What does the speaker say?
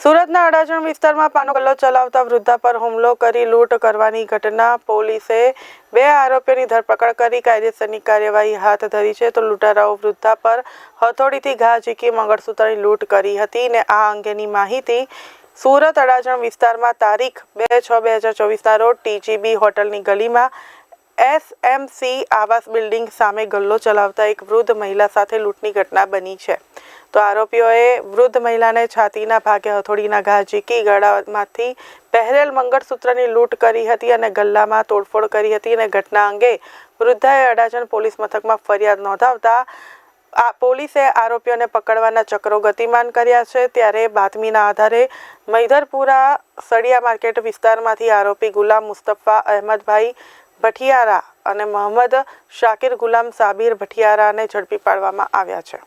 સુરતના અડાજણ વિસ્તારમાં પાનો ગલ્લો ચલાવતા વૃદ્ધા પર હુમલો કરી લૂંટ કરવાની ઘટના. પોલીસે બે આરોપીઓની ધરપકડ કરી, કાયદેસરની કાર્યવાહી હાથ ધરી છે. તો લૂંટારાઓ વૃદ્ધા પર હથોડીથી ઘા ઝીકી મંગળસૂત્રની લૂંટ કરી હતી ને આ અંગેની માહિતી સુરત અડાજણ વિસ્તારમાં તારીખ બે છ બે હજાર ચોવીસના રોજ ટીજીબી હોટલની ગલીમાં એસએમસી આવાસ બિલ્ડિંગ સામે ગલ્લો ચલાવતા એક વૃદ્ધ મહિલા સાથે લૂંટની ઘટના બની છે. તો આરોપીઓએ વૃદ્ધ મહિલાને છાતીના ભાગે હથોડીના ઘા ઝીકી ગળામાંથી પહેરેલ મંગળસૂત્રની લૂંટ કરી હતી અને ગલ્લામાં તોડફોડ કરી હતી અને ઘટના અંગે વૃદ્ધાએ અડાજણ પોલીસ મથકમાં ફરિયાદ નોંધાવતા આ પોલીસે આરોપીઓને પકડવાના ચક્રો ગતિમાન કર્યા છે. ત્યારે બાતમીના આધારે મૈધરપુરા સળિયા માર્કેટ વિસ્તારમાંથી આરોપી ગુલામ મુસ્તફા અહેમદભાઈ ભઠિયારા અને મોહમ્મદ શાકિર ગુલામ સાબિર ભઠિયારાને ઝડપી પાડવામાં આવ્યા છે.